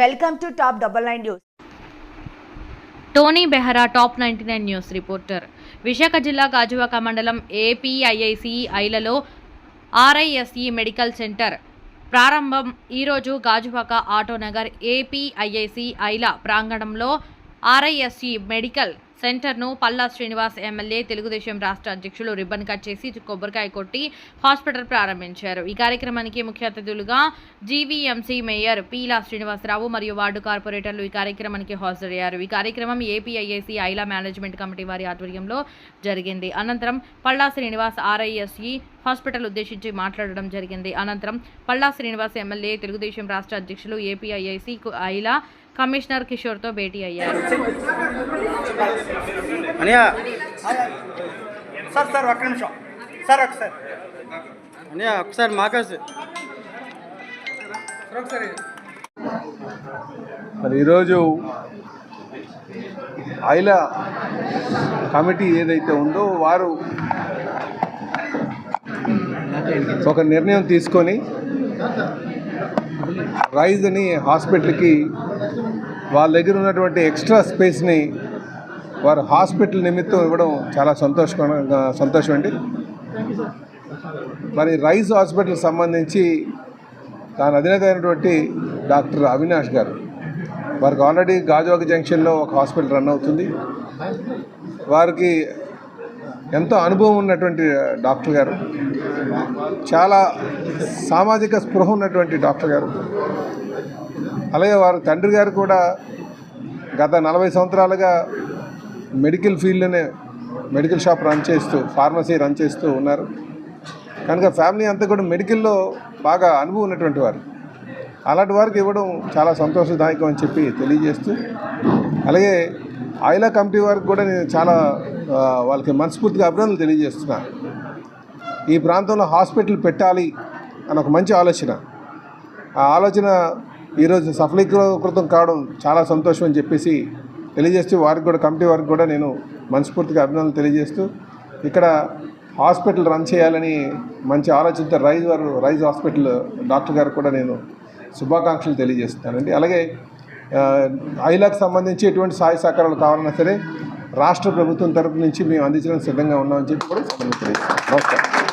Welcome to top double nine news. Tony Behera top ninety nine news reporter. Visakha జిల్లా గాజువాక మండలం ఏపీఐఐసిఐలలో ఆర్ఐఎస్ఈ medical centre ప్రారంభం. ఈరోజు Gajuwaka Autonagar APIIC ఐల ప్రాంగణంలో ఆర్ఐఎస్ఈ medical సెంటర్ను పల్లా శ్రీనివాస్ ఎమ్మెల్యే తెలుగుదేశం రాష్ట్ర అధ్యక్షులు రిబ్బన్ కట్ చేసి కొబ్బరికాయ కొట్టి హాస్పిటల్ ప్రారంభించారు. ఈ కార్యక్రమానికి ముఖ్య అతిథులుగా జీవీఎంసీ మేయర్ పీలా శ్రీనివాసరావు మరియు వార్డు కార్పొరేటర్లు ఈ కార్యక్రమానికి హాజరయ్యారు. ఈ కార్యక్రమం ఏపీఐఏసీ ఐలా మేనేజ్మెంట్ కమిటీ వారి ఆధ్వర్యంలో జరిగింది. అనంతరం పల్లా శ్రీనివాస్ ఆర్ఐఎస్ఈ హాస్పిటల్ ఉద్దేశించి మాట్లాడడం జరిగింది. అనంతరం పల్లా శ్రీనివాస్ ఎమ్మెల్యే తెలుగుదేశం రాష్ట్ర అధ్యక్షులు ఏపీఐఐసి ఐలా కమిషనర్ కిషోర్తో భేటీ అయ్యారు. అనియా. సార్ సార్ ఒక్క నిమిషం. సార్ ఒకసారి అనియా ఒకసారి మాకేసి. మరి ఈరోజు ఐల కమిటీ ఏదైతే ఉందో వారు ఒక నిర్ణయం తీసుకొని రైజ్ అని హాస్పిటల్కి వాళ్ళ దగ్గర ఉన్నటువంటి ఎక్స్ట్రా స్పేస్ని వారు హాస్పిటల్ నిమిత్తం ఇవ్వడం చాలా సంతోషకరంగా సంతోషం అండి. మరి రైజ్ హాస్పిటల్కి సంబంధించి దాని అధినేత అయినటువంటి డాక్టర్ అవినాష్ గారు వారికి ఆల్రెడీ గాజువాక జంక్షన్లో ఒక హాస్పిటల్ రన్ అవుతుంది. వారికి ఎంతో అనుభవం ఉన్నటువంటి డాక్టర్ గారు చాలా సామాజిక స్పృహ ఉన్నటువంటి డాక్టర్ గారు. అలాగే వారి తండ్రి గారు కూడా గత నలభై సంవత్సరాలుగా మెడికల్ ఫీల్డ్లోనే మెడికల్ షాప్ రన్ చేస్తూ ఫార్మసీ రన్ చేస్తూ ఉన్నారు. కనుక ఫ్యామిలీ అంతా కూడా మెడికల్లో బాగా అనుభవం ఉన్నటువంటి వారు. అలాంటి వారికి ఇవ్వడం చాలా సంతోషదాయకం అని చెప్పి తెలియజేస్తూ అలాగే ఐలా కమిటీ వారికి కూడా నేను చాలా వాళ్ళకి మనస్ఫూర్తిగా అభినందనలు తెలియజేస్తున్నాను ఈ ప్రాంతంలో హాస్పిటల్ పెట్టాలి అని ఒక మంచి ఆలోచన. ఆ ఆలోచన ఈరోజు సఫలీకృతం కావడం చాలా సంతోషం అని చెప్పేసి తెలియజేస్తూ వారికి కూడా కమిటీ వారికి కూడా నేను మనస్ఫూర్తిగా అభినందనలు తెలియజేస్తూ ఇక్కడ హాస్పిటల్ రన్ చేయాలని మంచి ఆలోచనతో రైజ్ వారు రైజ్ హాస్పిటల్ డాక్టర్ గారు కూడా నేను శుభాకాంక్షలు తెలియజేస్తున్నానండి. అలాగే ఐలాకు సంబంధించి ఎటువంటి సహాయ సహకారాలు కావాలన్నా సరే రాష్ట్ర ప్రభుత్వం తరపు నుంచి మేము అందించడానికి సిద్ధంగా ఉన్నామని చెప్పి కూడా నమస్కారం.